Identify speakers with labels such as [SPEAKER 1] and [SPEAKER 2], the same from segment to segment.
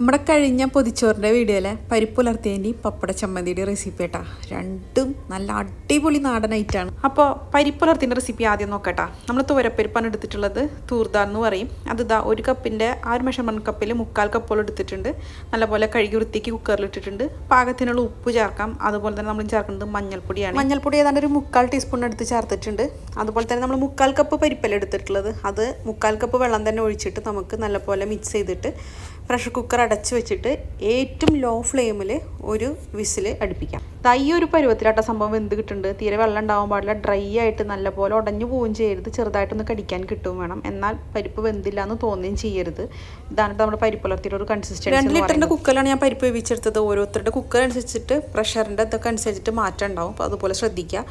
[SPEAKER 1] നമ്മുടെ കഴിഞ്ഞ പൊതിച്ചോറിന്റെ വീഡിയോയിലെ പരിപ്പ് പരിപ്പുലർത്തിയതിന്റെ പപ്പട ചമ്മന്തിയുടെ റെസിപ്പി കേട്ടാ രണ്ടും നല്ല അടിപൊളി നാടൻ ഐറ്റാണ് അപ്പോൾ പരിപ്പുലർത്തിന്റെ റെസിപ്പി ആദ്യം നോക്കട്ടാ. നമ്മൾ തുവരപ്പരിപ്പാണ് എടുത്തിട്ടുള്ളത്. തൂർദാർ എന്ന് പറയും. അത് ഇതാ ഒരു കപ്പിന്റെ ആ ഒരു മെഷർമെന്റ് കപ്പിൽ മുക്കാൽ കപ്പോളം എടുത്തിട്ടുണ്ട്. നല്ലപോലെ കഴുകി വൃത്തിക്ക് കുക്കറിൽ ഇട്ടിട്ടുണ്ട്. പാകത്തിനുള്ള ഉപ്പ് ചേർക്കാം. അതുപോലെ തന്നെ നമ്മൾ ചേർക്കുന്നത് മഞ്ഞൾപ്പൊടിയാണ്. മഞ്ഞൾപ്പൊടി ഏതാണ്ട് ഒരു മുക്കാൽ ടീസ്പൂൺ എടുത്ത് ചേർത്തിട്ടുണ്ട്. അതുപോലെ തന്നെ നമ്മൾ മുക്കാൽ കപ്പ് പരിപ്പല്ല എടുത്തിട്ടുള്ളത്. അത് മുക്കാൽ കപ്പ് വെള്ളം തന്നെ ഒഴിച്ചിട്ട് നമുക്ക് നല്ലപോലെ മിക്സ് ചെയ്തിട്ട് പ്രഷർ കുക്കർ അടച്ച് വെച്ചിട്ട് ഏറ്റവും ലോ ഫ്ലെയിമിൽ ഒരു വിസിൽ അടുപ്പിക്കാം. തൈ ഈ ഒരു പരുവത്തിലാട്ട സംഭവം എന്ത് കിട്ടുന്നുണ്ട് തീരെ വെള്ളം ഉണ്ടാവാൻ പാടില്ല. ഡ്രൈ ആയിട്ട് നല്ലപോലെ ഉടഞ്ഞു പോവുകയും ചെയ്യരുത്. ചെറുതായിട്ടൊന്ന് കടിക്കാൻ കിട്ടും വേണം. എന്നാൽ പരിപ്പ് വെന്തില്ല എന്ന് തോന്നുകയും ചെയ്യരുത്. ഇതാണ് നമ്മുടെ പരിപ്പ് പുലർത്തിയുടെ ഒരു കൺസിസ്റ്റൻസി രണ്ട് ലിറ്ററിന്റെ കുക്കറിലാണ് ഞാൻ പരിപ്പ് വേവിച്ചെടുത്തത്. ഓരോരുത്തരുടെ കുക്കർ അനുസരിച്ചിട്ട് പ്രഷറിന്റെ ഇതൊക്കെ അനുസരിച്ചിട്ട് മാറ്റം ഉണ്ടാവും. അപ്പോൾ അതുപോലെ ശ്രദ്ധിക്കുക.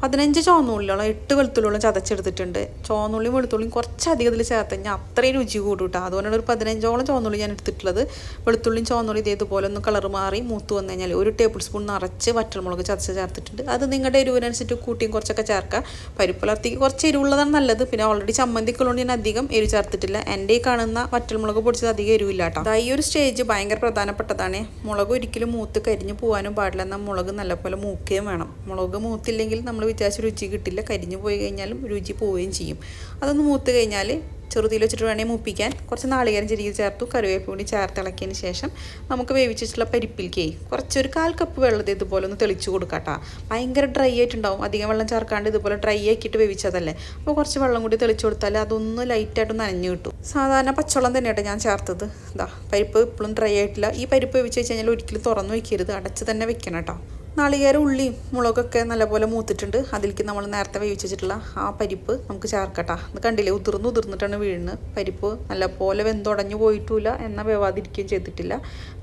[SPEAKER 1] പതിനഞ്ച് ചുവന്നുള്ളിയോളം എട്ട് വെളുത്തുള്ളിയോളം ചതച്ചെടുത്തിട്ടുണ്ട്. ചുവന്നുള്ളിയും വെളുത്തുള്ളിയും കുറച്ചധികം ഇതിൽ ചേർത്ത് കഴിഞ്ഞാൽ അത്രയും രുചി കൂടും കേട്ടോ അതുകൊണ്ടാണ് ഒരു പതിനഞ്ചോളം ചുവന്നുള്ളി ഞാൻ എടുത്തിട്ടുള്ളത് വെളുത്തുള്ളിയും ചുവന്നുള്ളി ഇതേതുപോലെ ഒന്ന് കളർ മാറി മൂത്ത് വന്നു കഴിഞ്ഞാൽ ഒരു ടേബിൾ സ്പൂൺ നിറച്ച് വറ്റൽമുളക് ചതച്ച് ചേർത്തിട്ടുണ്ട്. അത് നിങ്ങളുടെ എരിവിനനുസരിച്ച് കൂട്ടിയും കുറച്ചൊക്കെ ചേർക്കുക പരിപ്പുലർത്തിക്ക് കുറച്ച് എരിവുള്ളതാണ് നല്ലത്. പിന്നെ ഓൾറെഡി ചമ്മന്തിക്കുള്ളതുകൊണ്ട് ഞാൻ അധികം എരിവ് ചേർത്തിട്ടില്ല. എന്റെ ഈ കാണുന്ന വറ്റൽമുളക് പൊടിച്ചത് അധികം എരിവില്ല കേട്ടോ. ഈ ഒരു സ്റ്റേജ് ഭയങ്കര പ്രധാനപ്പെട്ടതാണ്. മുളക് ഒരിക്കലും മൂത്ത് കരിഞ്ഞു പോകാനും പാടില്ല. എന്നാൽ മുളക് നല്ലപോലെ മൂക്കുകയും വേണം. മുളക് മൂത്തില്ലെങ്കിൽ നമ്മൾ വിചാരിച്ച രുചി കിട്ടില്ല. കരിഞ്ഞു പോയി കഴിഞ്ഞാലും രുചി പോവുകയും ചെയ്യും. അതൊന്ന് മൂത്ത് കഴിഞ്ഞാൽ ചെറുതിയിൽ വെച്ചിട്ട് വേണേൽ മുപ്പിക്കാൻ. കുറച്ച് നാളികേരം ചെരിയിൽ ചേർത്തു. കറിവേപ്പ് കൂടി ചേർത്തിളക്കിയതിന് ശേഷം നമുക്ക് വേവിച്ചിട്ടുള്ള പരിപ്പിൽക്കേ കുറച്ചൊരു കാൽ കപ്പ് വെള്ളത്തിൽ ഇതുപോലെ ഒന്ന് തെളിച്ച് കൊടുക്കാട്ടാ ഭയങ്കര ഡ്രൈ ആയിട്ടുണ്ടാവും. അധികം വെള്ളം ചേർക്കാണ്ട് ഇതുപോലെ ഡ്രൈ ആക്കിയിട്ട് വേവിച്ചതല്ലേ. അപ്പോൾ കുറച്ച് വെള്ളം കൂടി തെളിച്ച് കൊടുത്താൽ അതൊന്ന് ലൈറ്റായിട്ട് നനഞ്ഞു കിട്ടും. സാധാരണ പച്ചവെള്ളം തന്നെയാട്ടോ ഞാൻ ചേർത്തത്. ഇതാ പരിപ്പ് ഇപ്പോഴും ഡ്രൈ ആയിട്ടില്ല. ഈ പരിപ്പ് വേവിച്ച് വെച്ച് കഴിഞ്ഞാൽ ഒരിക്കലും തുറന്നു വയ്ക്കരുത് അടച്ച് തന്നെ വെക്കണം കേട്ടോ നാളികേരം ഉള്ളിയും മുളകൊക്കെ നല്ലപോലെ മൂത്തിട്ടുണ്ട്. അതിലേക്ക് നമ്മൾ നേരത്തെ വേവിച്ചിട്ടുള്ള ആ പരിപ്പ് നമുക്ക് ചേർക്കട്ടാ. അത് കണ്ടില്ലേ? ഉതിർന്ന് ഉതിർന്നിട്ടാണ് വീഴുന്നത് പരിപ്പ് നല്ലപോലെ വെന്തുടഞ്ഞു പോയിട്ടില്ല എന്ന വേവാതിരിക്കുകയും ചെയ്തിട്ടില്ല.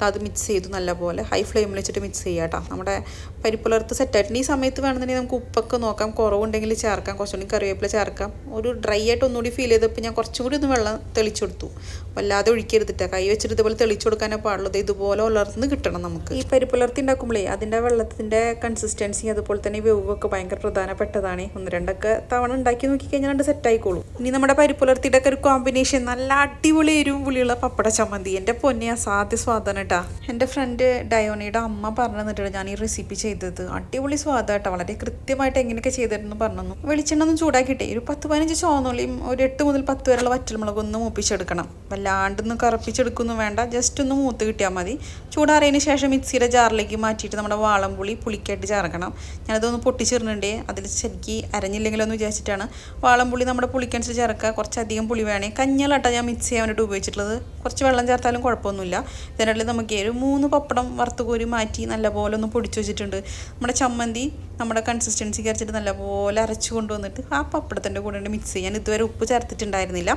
[SPEAKER 1] അത് മിക്സ് ചെയ്തു നല്ലപോലെ. ഹൈ ഫ്ലെയിമിൽ വെച്ചിട്ട് മിക്സ് ചെയ്യാട്ടോ. നമ്മുടെ പരിപ്പുലർത്ത് സെറ്റായിട്ടുണ്ട് ഈ സമയത്ത് വേണമെന്നുണ്ടെങ്കിൽ നമുക്ക് ഉപ്പൊക്കെ നോക്കാം. കുറവുണ്ടെങ്കിൽ ചേർക്കാം. കുറച്ചുകൂടി കറിവേപ്പില ചേർക്കാം. ഒരു ഡ്രൈ ആയിട്ട് ഒന്നുകൂടി ഫീൽ ചെയ്തപ്പോൾ ഞാൻ കുറച്ചും കൂടി ഒന്ന് വെള്ളം തെളിച്ചു കൊടുത്തു വല്ലാതെ ഒഴിക്കരുതിട്ട്. കൈ വെച്ചിട്ട് ഇതുപോലെ തെളിച്ചു കൊടുക്കാനേ പാടുള്ളൂ ഇതുപോലെ ഉലർന്ന് കിട്ടണം നമുക്ക്. ഈ പരിപ്പുലർത്തി ഉണ്ടാക്കുമ്പോഴേ അതിന്റെ വെള്ളത്തിൽ അതിന്റെ കൺസിസ്റ്റൻസി അതുപോലെ തന്നെ വേവൊക്കെ ഭയങ്കര പ്രധാനപ്പെട്ടതാണ്. ഒന്ന് രണ്ടൊക്കെ തവണ ഉണ്ടാക്കി നോക്കിക്കഴിഞ്ഞാൽ രണ്ട് സെറ്റ് ആയിക്കോളും. ഇനി നമ്മുടെ പരിപ്പുലർത്തിയുടെ ഒക്കെ ഒരു കോമ്പിനേഷൻ നല്ല അടിപൊളി എരിവും പുളിയുള്ള പപ്പട ചമ്മന്തി. എന്റെ പൊന്നെ അസാധ്യ സ്വാദാണ് കേട്ടാ എന്റെ ഫ്രണ്ട് ഡയോണിയുടെ അമ്മ പറഞ്ഞു തന്നിട്ടുണ്ട് ഞാൻ ഈ റെസിപ്പി ചെയ്തത്. അടിപൊളി സ്വാദാട്ടോ വളരെ കൃത്യമായിട്ട് എങ്ങനെയൊക്കെ ചെയ്തിരുന്നു പറഞ്ഞു വെളിച്ചെണ്ണ ഒന്ന് ചൂടാക്കിയിട്ടേ. ഒരു പത്ത് പതിനഞ്ച് ചോന്നുള്ളിയും ഒരു എട്ട് മുതൽ പത്ത് വരെയുള്ള വറ്റൽമുളക് ഒന്ന് മൂപ്പിച്ചെടുക്കണം. വല്ലാണ്ടൊന്നും കറപ്പിച്ചെടുക്കൊന്നും വേണ്ട. ജസ്റ്റ് ഒന്ന് മൂത്ത് കിട്ടിയാൽ മതി. ചൂടാറിയതിന് ശേഷം മിക്സിയുടെ ജാറിലേക്ക് മാറ്റിയിട്ട് നമ്മുടെ വാളംപുളി പുളിക്കായിട്ട് ചേർക്കണം ഞാനതൊന്ന് പൊട്ടിച്ചിരുന്നുണ്ട് അതിൽ ശരിക്ക് അരഞ്ഞില്ലെങ്കിലൊന്ന് വിചാരിച്ചിട്ടാണ്. വാളംപുളി നമ്മുടെ പുളിക്കനുസരിച്ച് ചേർക്കുക കുറച്ചധികം പുളി വേണേ. കഞ്ഞളാട്ടോ ഞാൻ മിക്സ് ചെയ്യാൻ ഉപയോഗിച്ചിട്ടുള്ളത്. കുറച്ച് വെള്ളം ചേർത്താലും കുഴപ്പമൊന്നുമില്ല. ഇതിനിടയിൽ നമുക്ക് ഒരു മൂന്ന് പപ്പടം വറുത്ത് കോരി മാറ്റി നല്ലപോലെ ഒന്ന് പൊടിച്ചു വെച്ചിട്ടുണ്ട്. നമ്മുടെ ചമ്മന്തി നമ്മുടെ കൺസിസ്റ്റൻസിക്ക് അരച്ചിട്ട് നല്ലപോലെ അരച്ചു കൊണ്ടുവന്നിട്ട് ആ പപ്പടത്തിന്റെ കൂടെ മിക്സ് ചെയ്യാൻ ഇതുവരെ ഉപ്പ് ചേർത്തിട്ടുണ്ടായിരുന്നില്ല.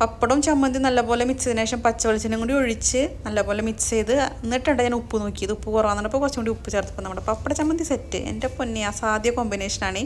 [SPEAKER 1] പപ്പടവും ചമ്മന്തി നല്ലപോലെ മിക്സ് ചെയ്തതിനു ശേഷം പച്ച വെളിച്ചെണ്ണയും കൂടി ഒഴിച്ച് നല്ലപോലെ മിക്സ് ചെയ്ത് എന്നിട്ടുണ്ട് ഞാൻ ഉപ്പ് നോക്കിയത്. ഉപ്പ് കുറവാന്നിട്ടപ്പോൾ കുറച്ചും കൂടി ഉപ്പ് ചേർത്തപ്പോൾ നമ്മുടെ പപ്പട ചമ്മന്തി സെറ്റ് എന്റെ പൊന്നെ അസാധ്യ കോമ്പിനേഷനാണ്